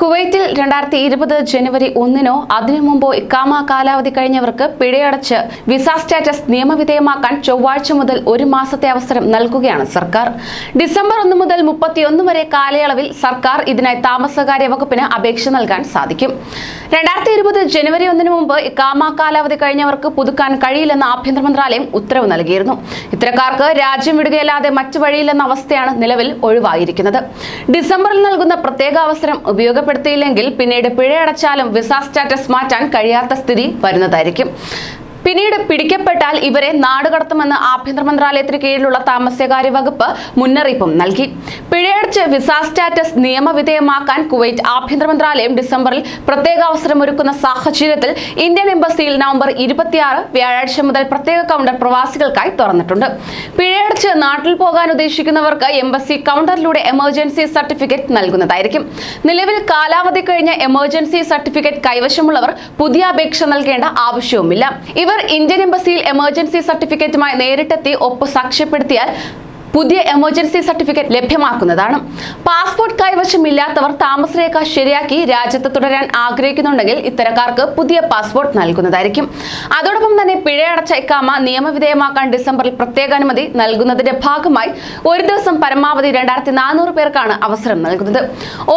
കുവൈറ്റിൽ രണ്ടായിരത്തി ഇരുപത് ജനുവരി ഒന്നിനോ അതിനു മുമ്പോ ഇക്കാമ കാലാവധി കഴിഞ്ഞവർക്ക് പിഴയടച്ച് വിസ സ്റ്റാറ്റസ് നിയമവിധേയമാക്കാൻ ചൊവ്വാഴ്ച മുതൽ ഒരു മാസത്തെ അവസരം നൽകുകയാണ് സർക്കാർ. ഡിസംബർ ഒന്ന് മുതൽ മുപ്പത്തിയൊന്ന് വരെ കാലയളവിൽ സർക്കാർ ഇതിനായി താമസകാര്യ വകുപ്പിന് അപേക്ഷ നൽകാൻ സാധിക്കും. രണ്ടായിരത്തി ഇരുപത് ജനുവരി ഒന്നിനു മുമ്പ് ഇക്കാമ കാലാവധി കഴിഞ്ഞവർക്ക് പുതുക്കാൻ കഴിയില്ലെന്ന് ആഭ്യന്തര മന്ത്രാലയം ഉത്തരവ് നൽകിയിരുന്നു. ഇത്തരക്കാർക്ക് രാജ്യം വിടുകയല്ലാതെ മറ്റു വഴിയില്ലെന്ന അവസ്ഥയാണ് നിലവിൽ ഒഴിവായിരിക്കുന്നത്. ഡിസംബറിൽ നൽകുന്ന പ്രത്യേക അവസരം ഉപയോഗപ്പെടുത്തിയില്ലെങ്കിൽ പിന്നീട് പിഴയടച്ചാലും വിസ സ്റ്റാറ്റസ് മാറ്റാൻ കഴിയാത്ത സ്ഥിതി വരുന്നതായിരിക്കും. പിന്നീട് പിടിക്കപ്പെട്ടാൽ ഇവരെ നാടുകടത്തുമെന്ന് ആഭ്യന്തര മന്ത്രാലയത്തിന് കീഴിലുള്ള താമസകാര്യ വകുപ്പ് മുന്നറിയിപ്പും നൽകി. പിഴയടച്ച് വിസ സ്റ്റാറ്റസ് നിയമവിധേയമാക്കാൻ കുവൈറ്റ് ആഭ്യന്തര മന്ത്രാലയം ഡിസംബറിൽ പ്രത്യേക അവസരമൊരുക്കുന്ന സാഹചര്യത്തിൽ ഇന്ത്യൻ എംബസിയിൽ നവംബർ ഇരുപത്തിയാറ് വ്യാഴാഴ്ച മുതൽ പ്രത്യേക കൗണ്ടർ പ്രവാസികൾക്കായി തുറന്നിട്ടുണ്ട്. പിഴയടച്ച് നാട്ടിൽ പോകാൻ ഉദ്ദേശിക്കുന്നവർക്ക് എംബസി കൗണ്ടറിലൂടെ എമർജൻസി സർട്ടിഫിക്കറ്റ് നൽകുന്നതായിരിക്കും. നിലവിൽ കാലാവധി കഴിഞ്ഞ എമർജൻസി സർട്ടിഫിക്കറ്റ് കൈവശമുള്ളവർ പുതിയ അപേക്ഷ നൽകേണ്ട ആവശ്യവുമില്ല. ഇവർ ഇന്ത്യൻ എംബസിയിൽ എമർജൻസി സർട്ടിഫിക്കറ്റുമായി നേരിട്ടെത്തി ഒപ്പ് സാക്ഷ്യപ്പെടുത്തിയാൽ പുതിയ എമർജൻസി സർട്ടിഫിക്കറ്റ് ലഭ്യമാക്കുന്നതാണ്. പാസ്പോർട്ട് കൈവശമില്ലാത്തവർ താമസരേഖ ശരിയാക്കി രാജ്യത്ത് തുടരാൻ ആഗ്രഹിക്കുന്നുണ്ടെങ്കിൽ ഇത്തരക്കാർക്ക് പുതിയ പാസ്പോർട്ട് നൽകുന്നതായിരിക്കും. അതോടൊപ്പം തന്നെ പിഴയടച്ച ഇക്കാമ നിയമവിധേയമാക്കാൻ ഡിസംബറിൽ പ്രത്യേക അനുമതി നൽകുന്നതിന്റെ ഭാഗമായി ഒരു ദിവസം പരമാവധി രണ്ടായിരത്തി നാനൂറ് പേർക്കാണ് അവസരം നൽകുന്നത്.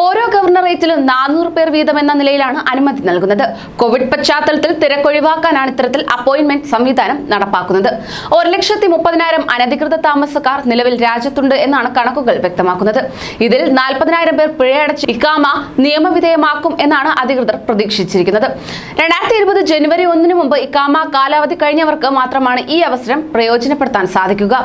ഓരോ ഗവർണറേറ്റിലും നാനൂറ് പേർ വീതം എന്ന നിലയിലാണ് അനുമതി നൽകുന്നത്. കോവിഡ് പശ്ചാത്തലത്തിൽ തിരക്കൊഴിവാക്കാനാണ് ഇത്തരത്തിൽ അപ്പോയിന്റ്മെന്റ് സംവിധാനം നടപ്പാക്കുന്നത്. ഒരു ലക്ഷത്തി മുപ്പതിനായിരം അനധികൃത താമസക്കാർ രാജ്യത്തുണ്ട് എന്നാണ് കണക്കുകൾ വ്യക്തമാക്കുന്നത്. ഇതിൽ നാൽപ്പതിനായിരം പേർ പിഴയടച്ച് ഇക്കാമ നിയമവിധേയമാക്കും എന്നാണ് അധികൃതർ പ്രതീക്ഷിച്ചിരിക്കുന്നത്. രണ്ടായിരത്തി ഇരുപത് ജനുവരി ഒന്നിനു മുമ്പ് ഇക്കാമ കാലാവധി കഴിഞ്ഞവർക്ക് മാത്രമാണ് ഈ അവസരം പ്രയോജനപ്പെടുത്താൻ സാധിക്കുക.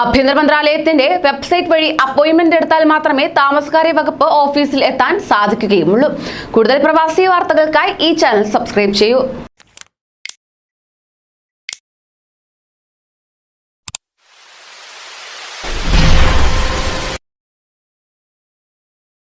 ആഭ്യന്തര മന്ത്രാലയത്തിന്റെ വെബ്സൈറ്റ് വഴി അപ്പോയിന്റ്മെന്റ് എടുത്താൽ മാത്രമേ താമസകാര്യ വകുപ്പ് ഓഫീസിൽ എത്താൻ സാധിക്കുകയുമുള്ളൂ. കൂടുതൽ പ്രവാസി വാർത്തകൾക്കായി ഈ ചാനൽ സബ്സ്ക്രൈബ് ചെയ്യൂ.